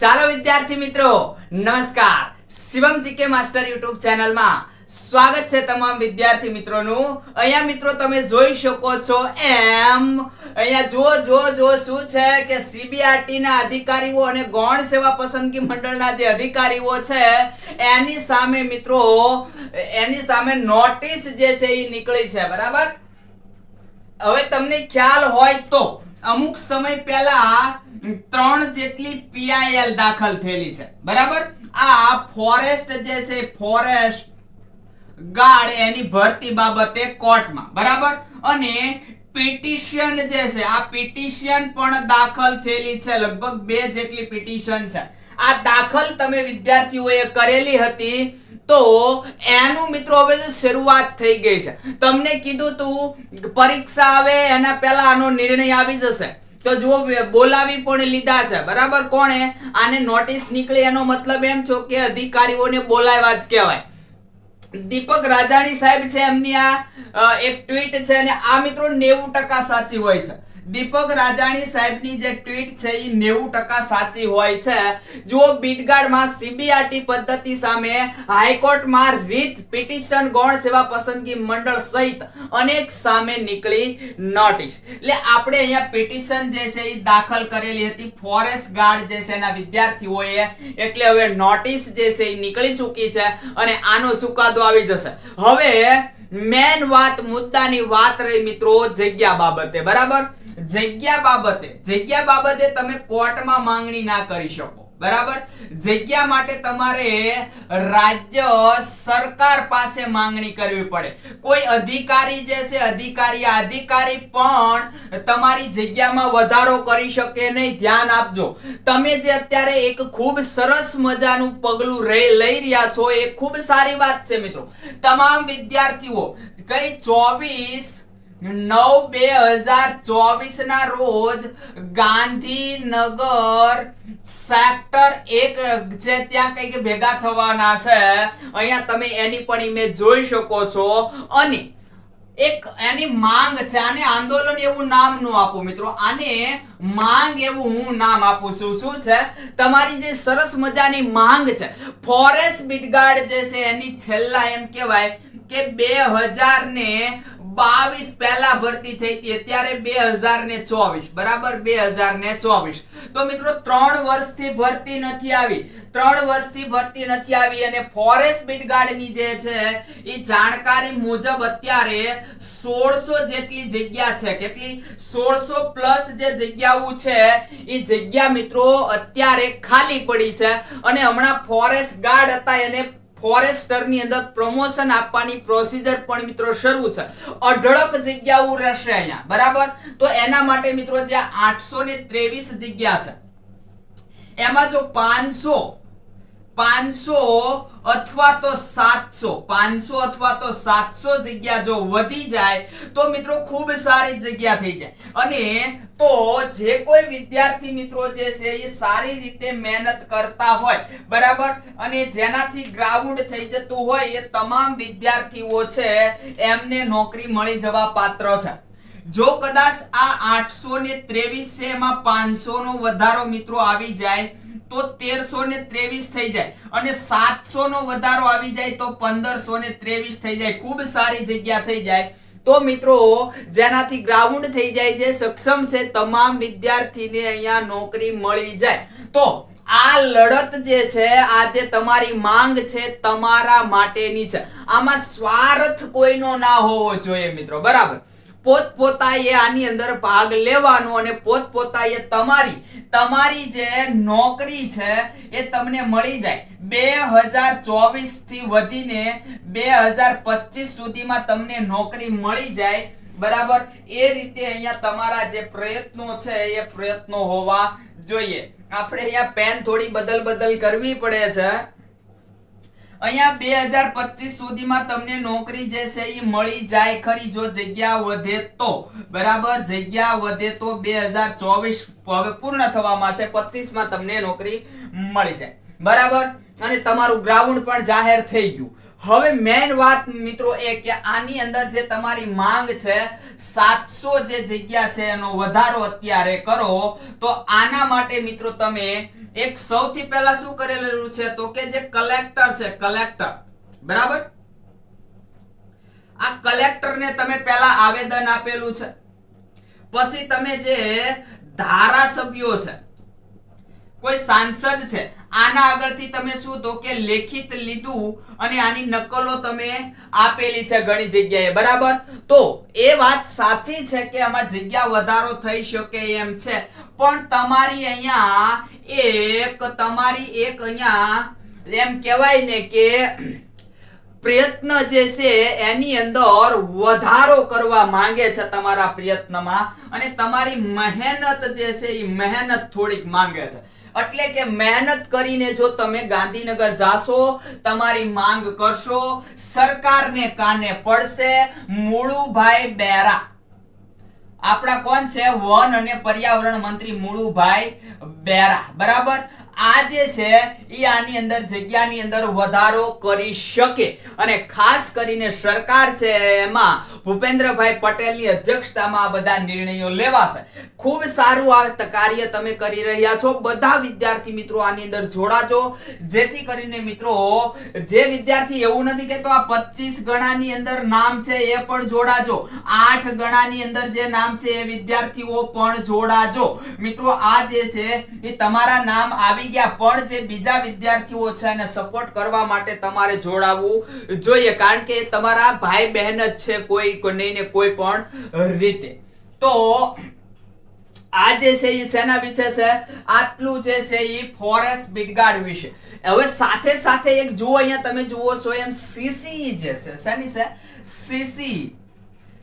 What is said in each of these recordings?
ચાલો વિદ્યાર્થી મિત્રો, નમસ્કાર. શિવમ જીકે માસ્ટર યુટ્યુબ ચેનલમાં સ્વાગત છે તમામ વિદ્યાર્થી મિત્રોનું. અહીંયા મિત્રો તમે જોઈ શકો છો એમ, અહીંયા જો જો જો શું છે કે સીબીઆરટી ના અધિકારીઓ અને ગૌણ સેવા પસંદગી મંડળના જે અધિકારીઓ છે, એની સામે મિત્રો, એની સામે નોટિસ જે છે એ નીકળી છે, બરાબર? હવે તમને ખ્યાલ હોય તો, અમુક સમય પહેલા ત્રણ જેટલી પીઆઈએલ દાખલ થયેલી છે. બરાબર? આ ફોરેસ્ટ જે છે ફોરેસ્ટ ગાર્ડ એની ભરતી બાબતે કોર્ટમાં. બરાબર? અને પિટિશન જે છે, આ પિટિશન પણ દાખલ થયેલી છે, લગભગ બે જેટલી પિટિશન છે. આ દાખલ તમે વિદ્યાર્થીઓએ કરેલી હતી તો એનું મિત્રો હવે શરૂઆત થઈ ગઈ છે. તમને કીધું તું, પરીક્ષા આવે, એના પહેલા આનો નિર્ણય આવી જશે. તો જો બોલાવી પણ લીધા છે. બરાબર? કોણે? આને નોટિસ નીકળી એનો મતલબ એમ છો કે અધિકારીઓને બોલાવ્યા જ કહેવાય. દીપક રાજાણી સાહેબ છે એમની આ એક ટ્વીટ છે અને આ મિત્રો નેવું ટકા સાચી હોય છે. દીપક રાજાણી સાહેબની જે ટ્વીટ છે એ નેવું ટકા સાચી હોય છે. જો બીટગાર્ડમાં સીબીઆરટી પદ્ધતિ સામે હાઈકોર્ટમાં રીત, પિટિશન, ગૌણ સેવા પસંદગી મંડળ સહિત અનેક સામે નીકળી નોટિસ. એટલે આપણે અહીંયા પિટિશન જે છે એ દાખલ કરેલી હતી. ફોરેસ્ટ ગાર્ડ જે છે, એના વિદ્યાર્થીઓએ. એટલે હવે નોટિસ જે છે એ નીકળી ચૂકી છે અને આનો ચુકાદો આવી જશે. હવે મેન વાત, મુદ્દાની વાત રહી મિત્રો જગ્યા બાબતે. બરાબર? જગ્યા બાબતે જગ્યા બાબતે તમે કોર્ટમાં માંગણી ના કરી શકો. બરાબર? જગ્યા માટે તમારે રાજ્ય સરકાર પાસે માંગણી કરવી પડે. કોઈ અધિકારી જે છે, અધિકારી અધિકારી પણ તમારી જગ્યામાં વધારો કરી શકે નહીં. ધ્યાન આપજો. તમે જે અત્યારે એક ખૂબ સરસ મજાનું પગલું લઈ રહ્યા છો, એ ખૂબ સારી વાત છે મિત્રો. તમામ વિદ્યાર્થીઓ, કઈ ચોવીસ નવ બે હજાર ચોવીસ ના રોજ ગાંધીનગર સેક્ટર એક જે ત્યાં કંઈક ભેગા થવાના છે, અહીંયા તમે એની પણ ઇમેજ જોઈ શકો છો. અને એક એની માંગ છે, આને આંદોલન એવું નામનું આપો મિત્રો, આને માંગ એવું હું નામ આપું છું. શું છે? તમારી જે સરસ મજાની માંગ છે, ફોરેસ્ટ બિટગાર્ડ જે છે, એની છેલ્લા એમ કહેવાય કે બે હજાર ને બાવીસ પહેલા ભરતી થઈ હતી, અત્યારે બે હજાર ને ચોવીસ. બરાબર? બે હજાર ને ચોવીસ. તો મિત્રો, ત્રણ વર્ષથી ભરતી નથી આવી. ત્રણ વર્ષથી ભરતી નથી આવી અને ફોરેસ્ટ બીટગાર્ડની જે છે, એ જાણકારી મુજબ અત્યારે સોળસો જેટલી જગ્યા છે. કેટલી? સોળસો પ્લસ જે જગ્યાઓ છે, એ જગ્યા મિત્રો અત્યારે ખાલી પડી છે. અને હમણાં ફોરેસ્ટ ગાર્ડ હતા, એને ફોરેસ્ટરની અંદર પ્રમોશન આપવાની પ્રોસીજર પણ મિત્રો શરૂ છે. અઢળક જગ્યાઓ રહેશે અહીંયા, બરાબર? તો એના માટે મિત્રો જે આઠસો ને ત્રેવીસ જગ્યા છે, એમાં જો પાંચસો પાંચસો અથવા તો સાતસો, પાંચસો અથવા તો સાતસો જગ્યા જો વધી જાય, તો મિત્રો ખૂબ સારી જગ્યા થઈ જાય. અને તો જે કોઈ વિદ્યાર્થી મિત્રો જે છે એ સારી રીતે મહેનત કરતા હોય, બરાબર? અને જેનાથી ગ્રાઉન્ડ થઈ જતું હોય એ તમામ વિદ્યાર્થીઓ છે, એમને નોકરી મળી જવા પાત્ર છે. જો કદાચ આ આઠસો ને ત્રેવીસ છે, એમાં પાંચસો નો વધારો મિત્રો આવી જાય તો તેરસો ને ત્રેવીસ થઈ જાય. અને સાતસો નો વધારો આવી જાય તો પંદરસો ને ત્રેવીસ થઈ જાય. ખૂબ સારી જગ્યા થઈ જાય. તો મિત્રો, જેનાથી ગ્રાઉન્ડ થઈ જાય છે, સક્ષમ છે, તમામ વિદ્યાર્થીને અહીંયા નોકરી મળી જાય. તો આ લડત જે છે આ જે તમારી માંગ છે, તમારા માટેની છે. આમાં સ્વાર્થ કોઈનો ના હોવો જોઈએ મિત્રો, બરાબર? પોતપોતાએ આની અંદર ભાગ લેવાનો અને પોતપોતાએ તમારી તમારી જે નોકરી છે એ તમને મળી જાય. બે હજાર ચોવીસથી વધીને બે હજાર પચીસ સુધીમાં તમને નોકરી મળી જાય. બરાબર? એ રીતે અહીંયા તમારા જે પ્રયત્નો છે એ પ્રયત્નો હોવા જોઈએ. આપણે અહીંયા પેન થોડી બદલ બદલ કરવી પડે છે. અહીંયા બે હજાર પચીસ સુધીમાં તમને નોકરી જે છે એ મળી જાય ખરી જો જગ્યા વધે તો. બરાબર? જગ્યા વધે તો બે હજાર ચોવીસ હવે પૂર્ણ થવામાં છે પચીસમાં તમને નોકરી મળી જાય. બરાબર? અને તમારું ગ્રાઉન્ડ પણ જાહેર થઈ ગયું. હવે મેન વાત મિત્રો એ કે આની અંદર જે તમારી માંગ છે, સાતસો જે જગ્યા છે એનો વધારો અત્યારે કરો, તો આના માટે મિત્રો તમે એક સૌથી પહેલા શું કરેલું છે તો કે જે કલેક્ટર છે કલેક્ટર બરાબર? આ કલેક્ટરને તમે પહેલા આવેદન આપેલું છે. પછી તમે જે ધારાસભ્યો છે, કોઈ સાંસદ છે, આના આગળથી તમે શું તો કે લેખિત લીધું અને આની નકલો તમે આપેલી છે ઘણી જગ્યાએ. બરાબર? તો એ વાત સાચી છે કે આમાં જગ્યા વધારો થઈ શકે એમ છે. પણ તમારી અહીંયા એક તમારી એક અહીંયા એમ કહેવાય ને કે પ્રયત્ન જે છે એની અંદર વધારો કરવા માંગે છે તમારા પ્રયત્નમાં અને તમારી મહેનત જે છે એ મહેનત થોડીક માંગે છે. એટલે કે મહેનત કરીને જો તમે ગાંધીનગર જાશો, તમારી માંગ કરશો, સરકારને કાને પડશે મુળુભાઈ બેરા. આપણા કોણ છે? વન અને પર્યાવરણ મંત્રી મુળુભાઈ બેરા. બરાબર? આ જે છે એ આની અંદર જગ્યાની અંદર વધારો કરી શકે. અને ખાસ કરીને સરકાર છે, એમાં ભૂપેન્દ્રભાઈ પટેલની અધ્યક્ષતામાં આ બધા નિર્ણયો લેવાશે. ખૂબ સારું આ કાર્ય તમે કરી રહ્યા છો. બધા વિદ્યાર્થી મિત્રો આની અંદર જોડાજો. જેથી કરીને મિત્રો, જે વિદ્યાર્થી એવું નથી કહેતો આ પચીસ ગણાની અંદર નામ છે એ પણ જોડાજો. આઠ ગણાની અંદર જે નામ છે એ વિદ્યાર્થીઓ પણ જોડાજો. મિત્રો, આ જે છે, એ તમારા નામ આવી ગયા, પણ જે બીજા વિદ્યાર્થીઓ છે એને સપોર્ટ કરવા માટે તમારે જોડાવવું જોઈએ, કારણ કે તમારા ભાઈ બહેન જ છે કોઈ નહીં ને કોઈ પણ રીતે. તો આ જે છે એ શેના વિશે છે? આટલું જે છે એ ફોરેસ્ટ બિટગાર્ડ વિશે. હવે સાથે સાથે એક જુઓ, અહીંયા તમે જુઓ છો એમ સીસી જે છે, શેની છે? સીસી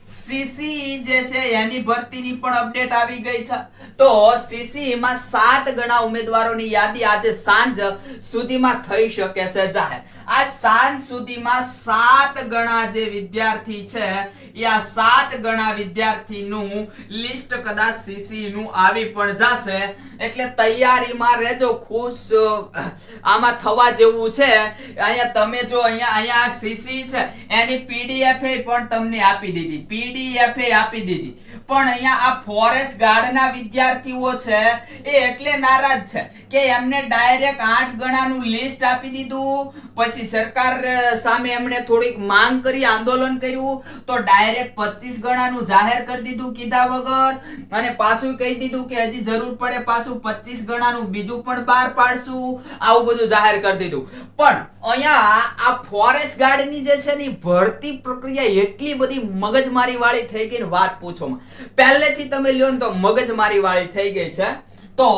સીસી જે છે, એની ભરતીની પણ અપડેટ આવી ગઈ છે. તો સીસી માં સાત ગણા ઉમેદવારોની યાદી આજે સાંજ સુધીમાં થઈ શકે છે. જાહેર આજ સાંજ સુધીમાં સાત ગણા જે વિદ્યાર્થી છે, એ આ સાત ગણા વિદ્યાર્થીનું લિસ્ટ કદાચ સીસી નું આવી પણ જશે. એટલે તૈયારીમાં રહેજો, ખુશ આમાં થવા જેવું છે. અહીંયા તમે જો અહીંયા અહીંયા સીસી છે, એની પીડીએફ પણ તમને આપી દીધી, પીડીએફ આપી દીધી. પણ અહીંયા આ ફોરેસ્ટ ગાર્ડના વિદ્યાર્થીઓ છે, એ એટલે નારાજ છે કે એમને ડાયરેક્ટ આઠ ગણાનું લિસ્ટ આપી દીધું પછી સરકાર સામે એમણે થોડીક માંગ કરી, આંદોલન કર્યું, તો ડાયરેક્ટ પચીસ ગણાનું જાહેર કરી દીધું કીધા વગર, અને પાછું કહી દીધું કે હજી જરૂર પડે પાછું પચીસ ગણાનું બીજું પણ બહાર પાડશું, આવું બધું જાહેર કરી દીધું. પણ અહીંયા આ ફોરેસ્ટ ગાર્ડની જે છે ને ભરતી પ્રક્રિયા એટલી બધી મગજમારી વાળી થઈ ગઈ ને વાત પૂછોમાં. પહેલેથી તમે લ્યો ને તો મગજમારી વાળી થઈ ગઈ છે. તો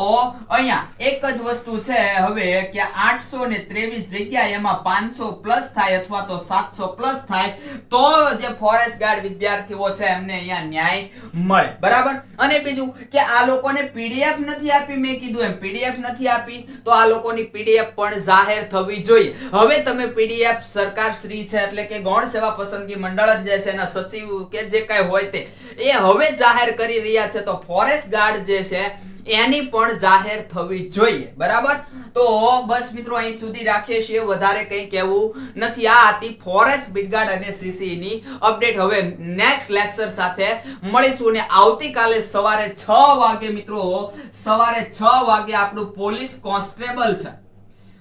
અહીંયા એક જ વસ્તુ છે હવે કે આઠસો ને ત્રેવીસ જગ્યા એમાં પાંચસો પ્લસ થાય અથવા તો સાતસો પ્લસ થાય, તો જે ફોરેસ્ટ ગાર્ડ વિદ્યાર્થીઓ છે એમને અહીંયા ન્યાય મળે. બરાબર? અને બીજું કે આ લોકોને પીડીએફ નથી આપી મેં કીધું એમ. પીડીએફ નથી આપી, તો આ લોકોની પીડીએફ પણ જાહેર થવી જોઈએ. હવે તમે પીડીએફ સરકાર શ્રી છે એટલે કે ગૌણ સેવા પસંદગી મંડળ જ જે છે એના સચિવ કે જે કાંઈ હોય તે, એ હવે જાહેર કરી રહ્યા છે. તો ફોરેસ્ટ ગાર્ડ જે છે એની પણ જાહેર થવી જોઈએ. બરાબર? તો બસ મિત્રો, અહીં સુધી રાખીએ છીએ. વધારે કંઈ કહેવું નથી. આ હતી ફોરેસ્ટ બિટગાર્ડ અને સીસીની અપડેટ હવે નેક્સ્ટ લેક્ચર સાથે મળીશું અને આવતીકાલે સવારે છ વાગે મિત્રો, સવારે છ વાગે આપણું પોલીસ કોન્સ્ટેબલ છે.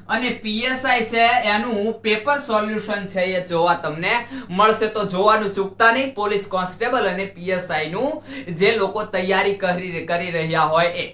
અને પીએસઆઈ છે એનું પેપર સોલ્યુશન છે એ જોવા તમને મળશે. તો જોવાનું ચૂકતા નહીં. પોલીસ કોન્સ્ટેબલ અને પીએસઆઈ નું જે લોકો તૈયારી કરી રહ્યા હોય એ.